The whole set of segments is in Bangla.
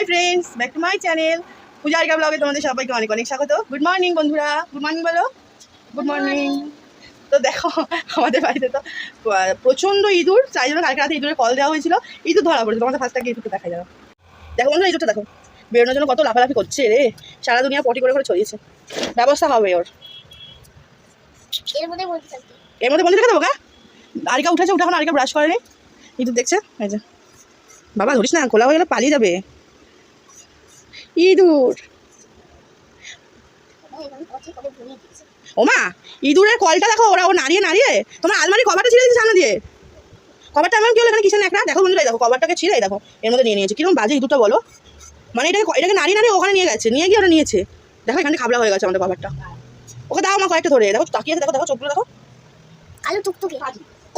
Hi friends back to my channel Pujarika ব্লগে তোমাদের সবাইকে অনেক অনেক স্বাগত। গুড মর্নিং বন্ধুরা। গুড মর্নিং বলো। গুড মর্নিং তো দেখো আমাদের বাড়িতে তো প্রচণ্ড ইঁদুর। তাই জন্য কালকে রাতে ইঁদুরের কল দেওয়া হয়েছিল। ইঁদুর ধরা পড়েছে। তোমাদের ফার্স্টটাকে ইঁদুরকে দেখা যাবে। দেখো বন্ধুরা ইঁদুরটা দেখো। বেরোনোর জন্য কত লাফালাফি করছে রে। সারা দুনিয়া পটি করে করে ছড়িয়েছে। ব্যবস্থা হবে ওর। এর মধ্যে বন্ধু রেখে দেবো গা? আরিকা উঠেছে উঠে এখন আরিকা ব্রাশ করেনি। ইঁদুর দেখছে? এই যে। বাবা ধরিস না খোলা হয়ে গেলে পালিয়ে যাবে। ইঁদুর। ওমা, ইঁদুরের কলটা দেখো ওরা, ও নাড়িয়ে নাড়িয়ে। তোমার আলমারি কভারটা ছিঁড়ে দিয়েছে সামনে দিয়ে। কভারটা এমন কি হলো এখানে? কিসের একটা দেখো বন্ধুরা দেখো কভারটাকে ছিঁড়ে দেখো, এর মধ্যে নিয়ে নিয়েছে। কীরকম বাজে ইঁদুরটা বলো। মানে এটাকে এটাকে নাড়িয়ে নাড়িয়ে ওখানে নিয়ে গেছে। নিয়ে গিয়ে ওরা নিয়েছে। দেখো, এখানে খাবলা হয়ে গেছে আমাদের কভারটা ওকে দাও আমার কয়েকটা ধরে। দেখো, তাকিয়ে দেখো দেখো, চোখগুলো দেখো। আলু টুকটুকে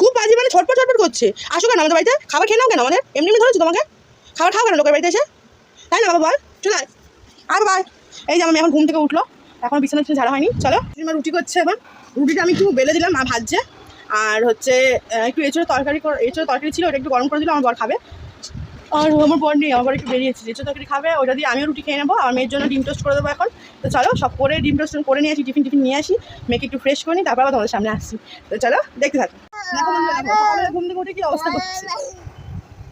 খুব বাজি মানে ছটপট ছটপট করছে। আসো কেন আমাদের বাড়িতে? খাবার খেয়ে নাও কেন আমাদের? এমনি এমনি ধরেছো তোমাকে? খাবার খাও কেন লোকের বাড়িতে এসে? তাই না বাবা বল? চলে আয় আর বাবা এই যে আমি এখন ঘুম থেকে উঠল। এখন বিছানা টিছানা ঝাড়া হয়নি। চলো। আমার রুটি করছে এখন রুটিটা আমি একটু বেলে দিলাম, মা ভাজছে। আর হচ্ছে একটু এঁচড়ের তরকারি কর- তরকারি ছিল, ওটা একটু গরম করে দিলাম আমার বর খাবে। আর আমার বর নেই, আমার একটু বেরিয়েছে। এঁচড় তরকারি খাবে, ওটা দিয়ে আমিও রুটি খেয়ে নেব। আর মেয়ের জন্য ডিম টোস্ট করে দেবো এখন। তো চলো, সব করে ডিম টোস্ট করে নিয়ে আসি টিফিন টিফিন নিয়ে আসি। মেয়েকে একটু ফ্রেশ করে নিই, তারপর আবার তোমাদের সামনে আসছি। তো চলো, দেখতে থাকো। ঘুম থেকে উঠে কি অবস্থা করছে।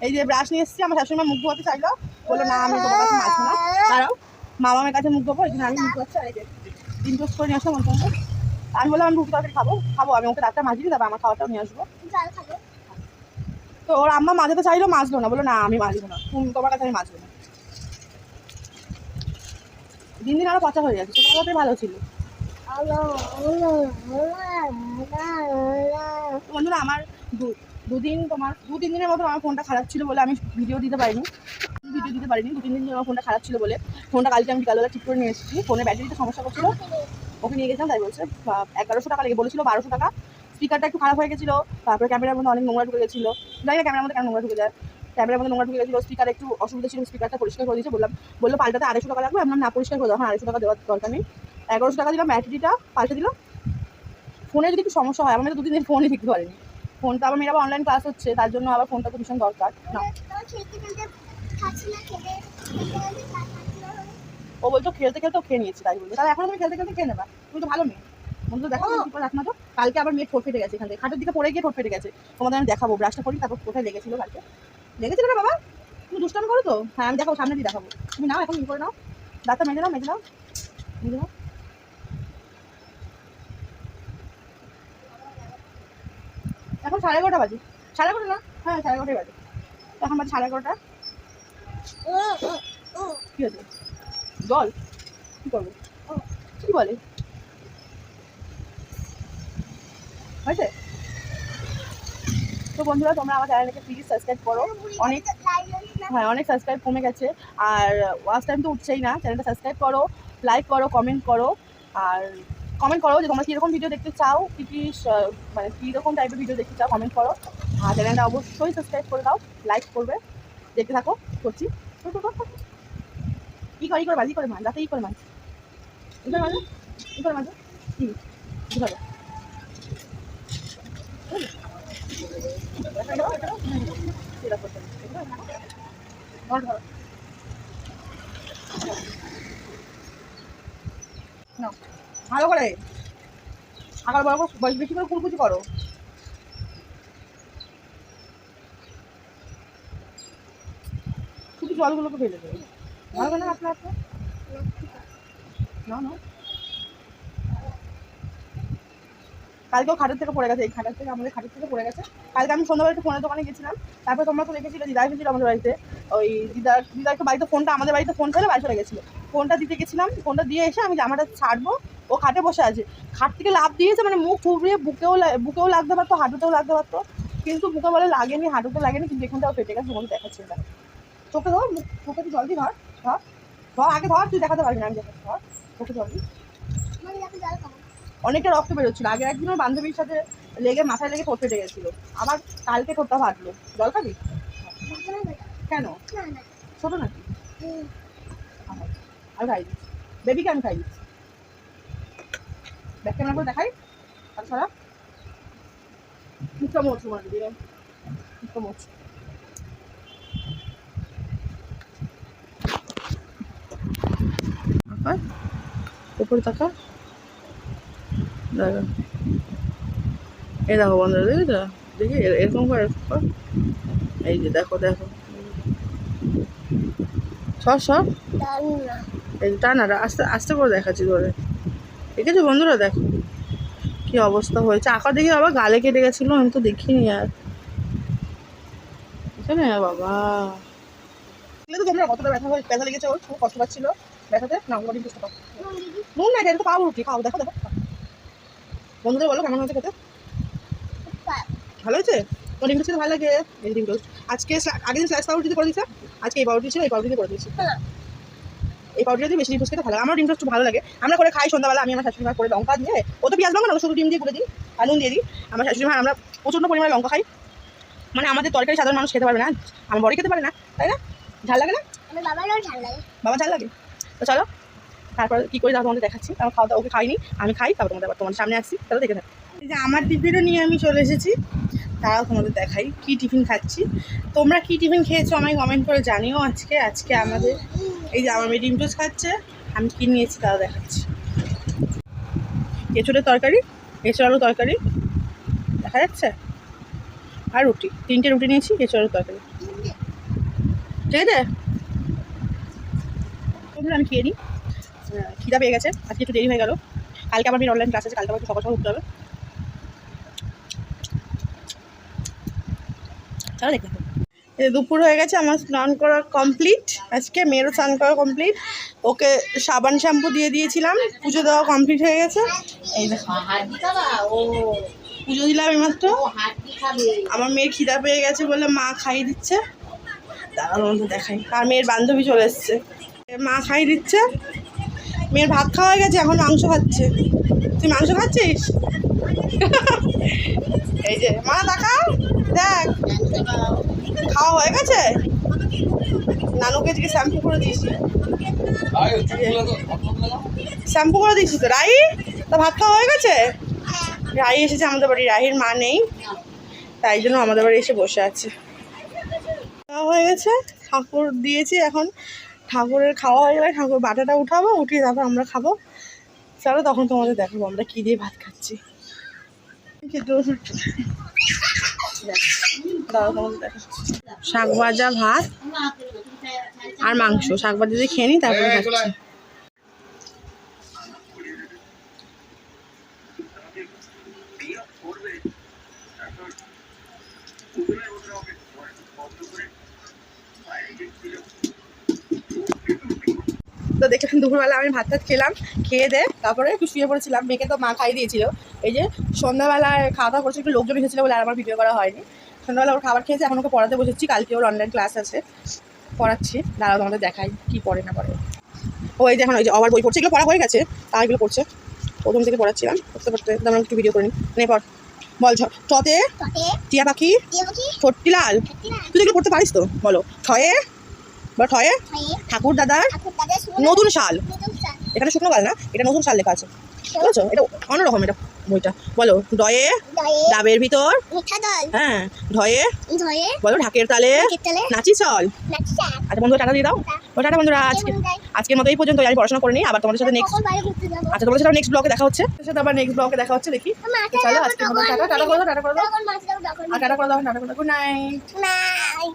এই যে ব্রাশ নিয়ে এসেছি, আমার শাশুড়ি মা মুখ ধোয়াতে চাইলো। বলল না আমি তোমার কাছে মাজবো না দাঁড়াও মামামের কাছে মুখ ধোবো এখানে আমি মুখ ধোয়াচ্ছি আর এই যে ডিম টোস্ট করে নিয়ে আসলাম জন্য। আমি বললাম আমি রুটি তরকারি খাব খাব আমি ওকে রাতটা মাজিয়ে তারপর আমার খাওয়াটাও নিয়ে আসব। তো ওর আম্মা মাঝাতে চাইলো মাজলো না বলল না আমি মাজবো না তুমি তোমার কাছে আমি মাজবো না। দিন দিন আরও পচা হয়ে যাচ্ছে ছোটবেলাতেই ভালো ছিল। বন্ধুরা আমার দু- দুদিন তোমার দু তিন দিনের মতো আমার ফোনটা খারাপ ছিল বলে আমি ভিডিও দিতে পারিনি। ভিডিও দিতে পারিনি দু তিন দিন আমার ফোনটা খারাপ ছিল বলে। ফোনটা কালকে আমি বিকালবেলা ঠিক করে নিয়ে এসেছি। ফোনের ব্যাটারিতে সমস্যা করছিল। ওকে নিয়ে গেছিলাম, তাই বলছে এগারোশো টাকা লেগে বলেছিল, বারোশো টাকা। স্পিকারটা একটু খারাপ হয়ে গেছিল, তারপরে ক্যামেরার মধ্যে অনেক নোংরা ঢুকে গেছিল। যাই না ক্যামেরার মধ্যে কেন নোংরা ঢুকে যায়? ক্যামেরার মধ্যে নোংরা ঢুকে গেছিল স্পিকার একটু অসুবিধা ছিল স্পিকারটা পরিষ্কার করে দিয়েছে, বললাম, বলল, পাল্টাতে আড়াইশো টাকা লাগবে? আপনার না, পরিষ্কার করে দেওয়া আড়াইশো টাকা দেওয়ার দরকার নেই। এগারোশো টাকা দিলাম ব্যাটারিটা পাল্টে দিলাম ফোনে যদি একটু সমস্যা হয়, আমার তো দুদিন ফোনই শিখতে পারিনি। ফোনটা, আবার মেয়েরা অনলাইন ক্লাস হচ্ছে, তার জন্য আবার ফোনটা তো ভীষণ দরকার। না ও বলতো খেলতে খেলতে খেয়ে নিয়েছি, তাই বলল তাহলে এখন তুমি খেলতে খেলতে খেয়ে নেবা। তুমি তো ভালো মেয়ে। বন্ধু, দেখো তুমি কি করে রাখ তো? কালকে আবার মেয়ে ঠোঁট ফেটে গেছে এখান থেকে। খাটের দিকে পড়ে গিয়ে ঠোঁট ফেটে গেছে। তোমাদের আমি দেখাবো ব্রাশটা করি তারপর কোথায় লেগেছিল কালকে। লেগেছিল না বাবা? তুমি দুষ্টামি করো তো? হ্যাঁ আমি দেখাবো সামনে দিয়ে দেখাবো। তুমি নাও, এখন ই করে নাও। দাঁতটা মেজে নাও মেজে নাও। মেজে নাও। সাড়ে এগারোটা বাজে। সাড়ে এগারোটা না? হ্যাঁ সাড়ে এগারোটাই বাজে। এখন বাজে সাড়ে এগারোটা। কি হয়েছে? জল? কি করব? কি বলে? হয়েছে? তো বন্ধুরা, তোমরা আমার চ্যানেলকে প্লিজ সাবস্ক্রাইব করো। অনেক হ্যাঁ অনেক সাবস্ক্রাইব কমে গেছে। আর ওয়াচ টাইম তো উঠছেই না। চ্যানেলটা সাবস্ক্রাইব করো লাইক করো কমেন্ট করো। আর কমেন্ট করো যে তোমরা কীরকম ভিডিও দেখতে চাও কী কী মানে কীরকম টাইপের ভিডিও দেখতে চাও কমেন্ট করো। আর চ্যানেলটা অবশ্যই সাবস্ক্রাইব করে দাও লাইক করবে দেখতে থাকো করছি। কর, কর, কর, মাঝ করে মাঝ যাতে ই করে কি? কীভাবে নাও, ভালো করে। আগার বড় করে বেশি- করে কুলকুচি করো। শুধু জলগুলোকে ফেলে দেবে। ভালো না আপনা আপনা না না। কালকেও খাটের থেকে পড়ে গেছে, এই খাটের থেকে, আমাদের খাটের থেকে পড়ে গেছে। কালকে আমি সন্ধ্যাবেলা একটু ফোনের দোকানে গেছিলাম। তারপরে তোমরা তো দেখেছিলে, দিদা এসেছিল আমাদের বাড়িতে। ওই দিদা দিদা একটু বাড়িতে ফোনটা আমাদের বাড়িতে ফোন ফেলে বাড়ি চলে গেছিল। ফোনটা দিতে গেছিলাম ফোনটা দিয়ে এসে আমি জামাটা ছাড়বো। ও খাটে বসে আছে। খাট থেকে লাভ দিয়েছে মানে মুখ থুবড়িয়ে বুকেও বুকেও লাগতে পারতো হাঁটুতেও লাগতে পারতো। কিন্তু বুকে বলে লাগেনি হাঁটুতে লাগেনি কিন্তু এখানটাও ফেটে গেছে বলে দেখাচ্ছে না চোখে ধর মুখ চোখে তুই জলদি ধর ধর ধর আগে ধর তুই দেখাতে পারবি না আমি দেখাচ্ছি ধর চোখে জলদি অনেকটা রক্ত বেরোচ্ছিল আগে একদিন আমার বান্ধবীর সাথে লেগে মাথায় লেগে ঠোঁট ফেটে গেছিল। আবার কালকে ঠোঁটটা ফাটলো। জল খাবি? কেন? ছোট নাকি? আমার আমি খাই দিচ্ছি বেবিকে আমি খাই দিচ্ছি দেখাই। মার উপরে থাকা দেখো এই দেখো বন্ধুরা দেখি তো? দেখি এরকম করে এই যে দেখো দেখো। সর এই টানা আস্তে আস্তে করে দেখাচ্ছি ধরে ঠিক আছে বন্ধুরা, দেখো কি অবস্থা হয়েছে। আঁকা দেখে আবার গালে কেটে গেছিল, আমি তো দেখিনি আর। এখানে বাবা? তোমরা ব্যথা ব্যথা লেগেছে ব্যথাতে না এটা তো বলো, কেমন হয়েছে ভালো হয়েছে? ভালো লাগে? আজকে আগের দিন পাউরুটিতে করে দিয়েছে, আজকে এই পাউরুটি ছিল, এই পাউরুটিতে করে দিয়েছি। এই পাউডার দিয়ে বেশি ডিম টোস্ট খেতে ভালো লাগে। আমার ডিম টোস্ট ভালো লাগে। আমরা করে খাই সন্ধ্যাবেলা আমি আমার শাশুড়ি মা করে লঙ্কা দিয়ে। ও তো পেঁয়াজ লঙ্কা না শুধু ডিম দিয়ে করে দিই আর নুন দিয়ে দিই। আমার শাশুড়ি মা আমরা প্রচণ্ড পরিমাণে লঙ্কা খাই। মানে আমাদের তরকারি সাধারণ মানুষ খেতে পারবে না। আমার বড়ি খেতে পারে না তাই না? ঝাল লাগে না? বাবা ঝাল লাগে। তো চলো তারপর কী করে তারপর তোমাদের দেখাচ্ছি। আমার খাওয়া দাওয়া ওকে খাইনি আমি খাই তারপর তোমাদের আবার তোমাদের সামনে আসছি। তাহলে দেখে থাকো যে আমার টিফিনও নিয়ে আমি চলে এসেছি। তারাও তোমাদের দেখাই কি টিফিন খাচ্ছি। তোমরা কি টিফিন খেয়েছো আমায় কমেন্ট করে জানিও আজকে। আজকে আমাদের এই যে আমার মেয়ে ডিম খাচ্ছে, আমি কি নিয়েছি তাও দেখাচ্ছি। এঁচড়ের তরকারি, এঁচড় আলু তরকারি, দেখা যাচ্ছে? আর রুটি, তিনটে রুটি নিয়েছি, এঁচড়ের তরকারি। ঠিক আছে তোমরা আমি খেয়ে নিই। খিদা পেয়ে গেছে, আজকে একটু দেরি হয়ে গেল। কালকে আবার অনলাইন ক্লাস আছে, কালকে একটু সকাল সকাল উঠতে হবে। চলো দেখতে দুপুর হয়ে গেছে আমার স্নান করা কমপ্লিট আজকে মেয়েরও স্নান করা কমপ্লিট ওকে সাবান শ্যাম্পু দিয়ে দিয়েছিলাম পুজো দেওয়া কমপ্লিট হয়ে গেছে। এই দেখো ও পুজো দিলাম এইমাত্র। আমার মেয়ের খিদা পেয়ে গেছে বলে মা খাইয়ে দিচ্ছে। দাঁড়ানোর মধ্যে দেখাই। আর মেয়ের বান্ধবী চলে এসছে। মা খাইয়ে দিচ্ছে। মেয়ের ভাত খাওয়া হয়ে গেছে এখন মাংস খাচ্ছে। তুই মাংস খাচ্ছিস? এই যে মা তাকাও দেখ, খাওয়া হয়ে গেছে? নানুকে আজকে শ্যাম্পু করে দিয়েছি। শ্যাম্পু করে দিয়েছি তো, রাই? তা ভাত খাওয়া হয়ে গেছে? রাই এসেছে আমাদের বাড়ি রাহির মা নেই। তাই জন্য আমাদের বাড়ি এসে বসে আছে। খাওয়া হয়ে গেছে, ঠাকুর দিয়েছি এখন। ঠাকুরের খাওয়া হয়ে গেলে ঠাকুর বাটাটা উঠাবো, উঠিয়ে তারপর আমরা খাব। চলো তখন তোমাদের দেখাবো আমরা কী দিয়ে ভাত খাচ্ছি। খেতে বসেছি। দাঁড়াও তোমাদের দেখাচ্ছি শাক ভাজা ভাত আর মাংস। শাক ভাজা দিয়ে খেয়ে নিই তারপরে খাচ্ছি। তো দেখলাম দুপুরবেলা আমি ভাত টাত খেলাম খেয়ে দে তারপরে একটু শুয়ে পড়েছিলাম মেয়েকে তো মা খাইয়ে দিয়েছিল। এই যে সন্ধ্যাবেলায় খাওয়া দাওয়া করছে একটু লোকজন এসেছিল বলে আর আমার ভিডিও করা হয়নি। সন্ধ্যাবেলা ওর খাবার খেয়েছে এখন ওকে পড়াতে বসেছি কালকে ওর অনলাইন ক্লাস আছে। পড়াচ্ছি দাঁড়াও তোমাদের দেখাই কি পড়ে না পড়ে। ও এই যে এখন ওই যে আবার বই পড়ছে এগুলো পড়া হয়ে গেছে তা এগুলো পড়ছে। প্রথম থেকে পড়াচ্ছিলাম পড়তে পড়তে আমরা একটু ভিডিও করে নিই নে পড় বল টতে টিয়া পাখি ছোট্টি লাল। তুই এগুলো পড়তে পারিস তো? বলো ছয়ে ছয়ে খাইয়ে ঠাকুর দাদার নতুন শাল। এখানে শুকনো গাল না এটা নতুন শাল লেখা আছে। বুঝেছ? এটা অন্যরকম এটা বইটা। বলো ডয়ে ডাবের ভিতর। হ্যাঁ ঢয়ে ধয়ে। বলো ঢাকের তালে। নাচি চল। আচ্ছা বন্ধুরা টাটা দিয়ে দাও। ও টাটা বন্ধুরা আজকে আজকের মতো এই পর্যন্ত আমি পড়াশোনা করে নিই আবার তোমাদের সাথে নেক্সট আচ্ছা তোমাদের সাথে নেক্সট ব্লগে দেখা হচ্ছে। সাথে আবার নেক্সট ব্লগে দেখা হচ্ছে দেখি। চলো আজকের মতো টাটা টাটা করে দাও টাটা করে। আর টাটা করে দাও টাটা করে। দাও গুড নাইট নাই